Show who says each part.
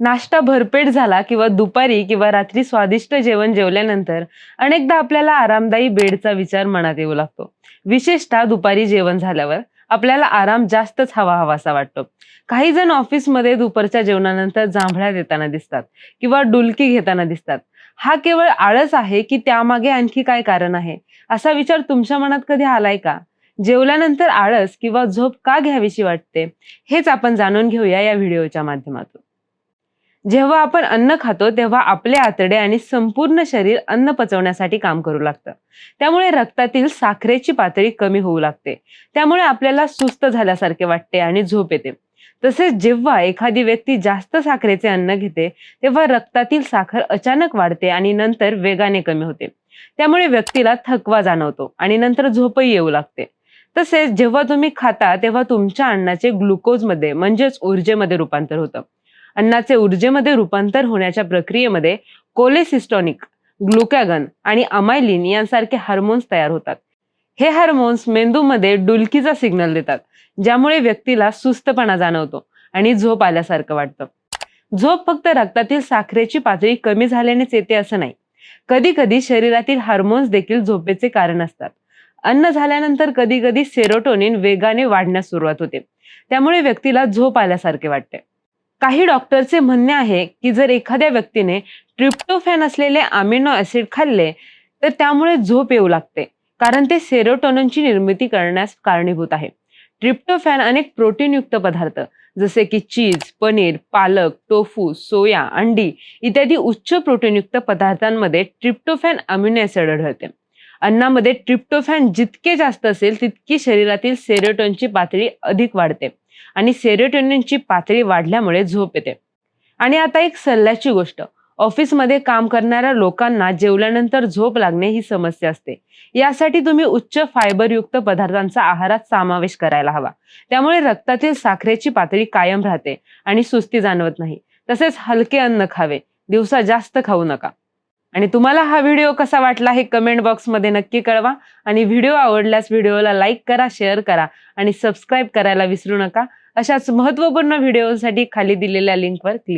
Speaker 1: नाश्ता भरपेट झाला किंवा दुपारी किंवा रात्री स्वादिष्ट जेवण जेवल्यानंतर अनेकदा आपल्याला आरामदायी बेडचा विचार मनात येऊ लागतो. विशेषतः दुपारी जेवण झाल्यावर आपल्याला आराम जास्तच हवा हवासा वाटतो. काही जण ऑफिसमध्ये दुपारच्या जेवणानंतर जांभळ्या देताना दिसतात किंवा डुलकी घेताना दिसतात. हा केवळ आळस आहे की त्यामागे आणखी काय कारण आहे? असा विचार तुमच्या मनात कधी आलाय का? जेवल्यानंतर आळस किंवा झोप का घ्यावीशी वाटते? हेच आपण जाणून घेऊया या व्हिडिओच्या माध्यमातून. जेव्हा आपण अन्न खातो तेव्हा आपले आतडे आणि संपूर्ण शरीर अन्न पचवण्यासाठी काम करू लागतं. त्यामुळे रक्तातील साखरेची पातळी कमी होऊ लागते. त्यामुळे आपल्याला सुस्त झाल्यासारखे वाटते आणि झोप येते. तसेच जेव्हा एखादी व्यक्ती जास्त साखरेचे अन्न घेते तेव्हा रक्तातील साखर अचानक वाढते आणि नंतर वेगाने कमी होते. त्यामुळे व्यक्तीला थकवा जाणवतो आणि नंतर झोपही येऊ लागते. तसेच जेव्हा तुम्ही खाता तेव्हा तुमच्या अन्नाचे ग्लुकोजमध्ये म्हणजेच ऊर्जेमध्ये रूपांतर होतं. अन्नाचे ऊर्जेमध्ये रूपांतर होण्याच्या प्रक्रियेमध्ये कोलेसिस्टॉनिक ग्लुकॅगन आणि अमायलिन यांसारखे हार्मोन्स तयार होतात. हे हार्मोन्स मेंदूमध्ये डुलकीचा सिग्नल देतात ज्यामुळे व्यक्तीला सुस्तपणा जाणवतो आणि झोप आल्यासारखं वाटतं. झोप फक्त रक्तातील साखरेची पातळी कमी झाल्यानेच येते असं नाही. कधी कधी शरीरातील हार्मोन्स देखील झोपेचे कारण असतात. अन्न झाल्यानंतर कधी कधी सेरोटोनिन वेगाने वाढण्यास सुरुवात होते. त्यामुळे व्यक्तीला झोप आल्यासारखे वाटते. काही डॉक्टरचे म्हणणे आहे की जर एखाद्या व्यक्तीने ट्रिप्टोफॅन असलेले अमिनो ऍसिड खाल्ले तर त्यामुळे झोप येऊ लागते कारण ते सेरोटोनिनची निर्मिती करण्यास कारणीभूत आहे. ट्रिप्टोफॅन अनेक प्रोटीनयुक्त पदार्थ जसे की चीज पनीर पालक टोफू सोया अंडी इत्यादी उच्च प्रोटीनयुक्त पदार्थांमध्ये ट्रिप्टोफॅन अमिनो ऍसिड आढळते. अन्नामध्ये ट्रिप्टोफॅन जितके जास्त असेल तितकी शरीरातील सेरोटोनची पातळी अधिक वाढते. आणि सेरोटोनिनची पातळी वाढल्यामुळे झोप येते. आणि आता एक सल्ल्याची गोष्ट ऑफिसमध्ये काम करणाऱ्या लोकांना जेवल्यानंतर झोप लागणे ही समस्या असते. यासाठी तुम्ही उच्च फायबरयुक्त पदार्थांचा आहारात समावेश करायला हवा. त्यामुळे रक्तातील साखरेची पातळी कायम राहते आणि सुस्ती जाणवत नाही. तसेच हलके अन्न खावे दिवसा जास्त खाऊ नका. आणि तुम्हाला हा व्हिडिओ कसा वाटला हे कमेंट बॉक्समध्ये नक्की कळवा. आणि व्हिडिओ आवडल्यास व्हिडिओला लाईक करा शेअर करा आणि सबस्क्राईब करायला विसरू नका. अशाच महत्त्वपूर्ण व्हिडिओसाठी खाली दिलेल्या लिंकवर क्लिक